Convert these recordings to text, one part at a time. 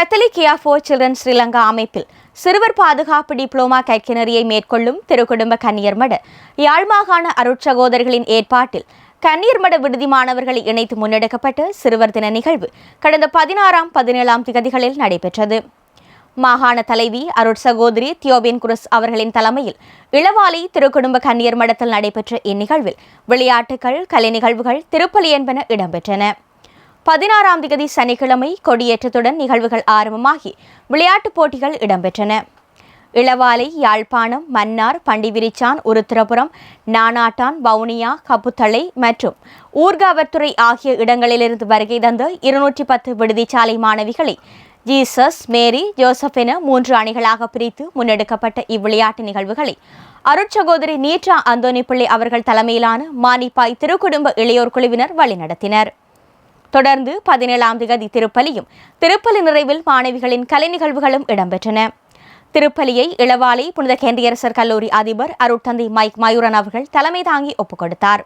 கத்தலிக்கியா four children Sri Lanka அமைப்பில் சிறுவர் பாதுகாப்பு டிப்ளோமா கைக்கிணறியை மேற்கொள்ளும் திருக்குடும்ப கன்னியர்மட யாழ் மாகாண அருட்சகோதரிகளின் ஏற்பாட்டில் கன்னியர்மட விடுதி மாணவர்களை இணைத்து முன்னெடுக்கப்பட்ட சிறுவர் தின நிகழ்வு கடந்த பதினாறாம் பதினேழாம் திகதிகளில் நடைபெற்றது. மாகாண தலைவி அருட்சகோதரி தியோபியன் குருஸ் அவர்களின் தலைமையில் இளவாலை திருக்குடும்ப கன்னியர் மடத்தில் நடைபெற்ற இந்நிகழ்வில் விளையாட்டுகள் கலை நிகழ்வுகள் திருப்பலி என்பன இடம்பெற்றன. பதினாறாம் தேதி சனிக்கிழமை கொடியேற்றத்துடன் நிகழ்வுகள் ஆரம்பமாகி விளையாட்டுப் போட்டிகள் இடம்பெற்றன. இளவாலை யாழ்ப்பாணம் மன்னார் பண்டிவிரிச்சான் உருத்திரபுரம் நானாட்டான் வவுனியா கப்புத்தளை மற்றும் ஊர்காவற்துறை ஆகிய இடங்களிலிருந்து வருகை தந்த இருநூற்றி பத்து விடுதிச்சாலை மாணவிகளை ஜீசஸ் மேரி ஜோசப் என மூன்று அணிகளாக பிரித்து முன்னெடுக்கப்பட்ட இவ்விளையாட்டு நிகழ்வுகளை அருட்சகோதரி நீற்றா அந்தோனி பிள்ளை அவர்கள் தலைமையிலான மானிப்பாய் திருக்குடும்ப இளையோர் குழுவினர் வழிநடத்தினர். தொடர்ந்து பதினேழாம் திகதி திருப்பலியும் திருப்பலி நிறைவில் மாணவிகளின் கலை நிகழ்வுகளும் இடம்பெற்றன. திருப்பலியை இளவாலை புனித கேந்தியரசர் கல்லூரி அதிபர் அருட்தந்தை மைக் மயூரன் அவர்கள் தலைமை தாங்கி ஒப்புக் கொடுத்தார்.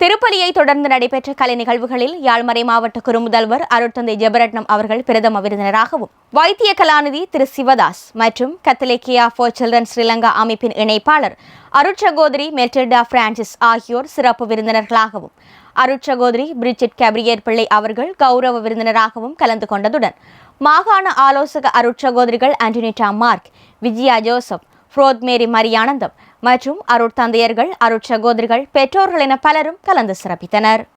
திருப்பலியை தொடர்ந்து நடைபெற்ற கலை நிகழ்வுகளில் யாழ்மறை மாவட்ட குறுமுதல்வர் அருட்தந்தை ஜெபரட்னம் அவர்கள் பிரதம விருந்தினராகவும் வைத்திய கலாநிதி திரு சிவதாஸ் மற்றும் கத்தலேக்கியா ஃபார் சில்ட்ரன் ஸ்ரீலங்கா அமைப்பின் இணைப்பாளர் அருட்சகோதரி மெட்டில்டா பிரான்சிஸ் ஆகியோர் சிறப்பு விருந்தினர்களாகவும் அருட்சகோதரி பிரிஜிட் கேப்ரியர் பிள்ளை அவர்கள் கௌரவ விருந்தினராகவும் கலந்து கொண்டதுடன் மாகாண ஆலோசக அருட்சகோதரிகள் ஆண்டனிட்டா மார்க் விஜயா ஜோசப் ஃப்ரோத் மேரி மரியானந்தம் மற்றும் அருட்தந்தையர்கள் அருட்சகோதரிகள் பெற்றோர்கள் என பலரும் கலந்து சிறப்பித்தனர்.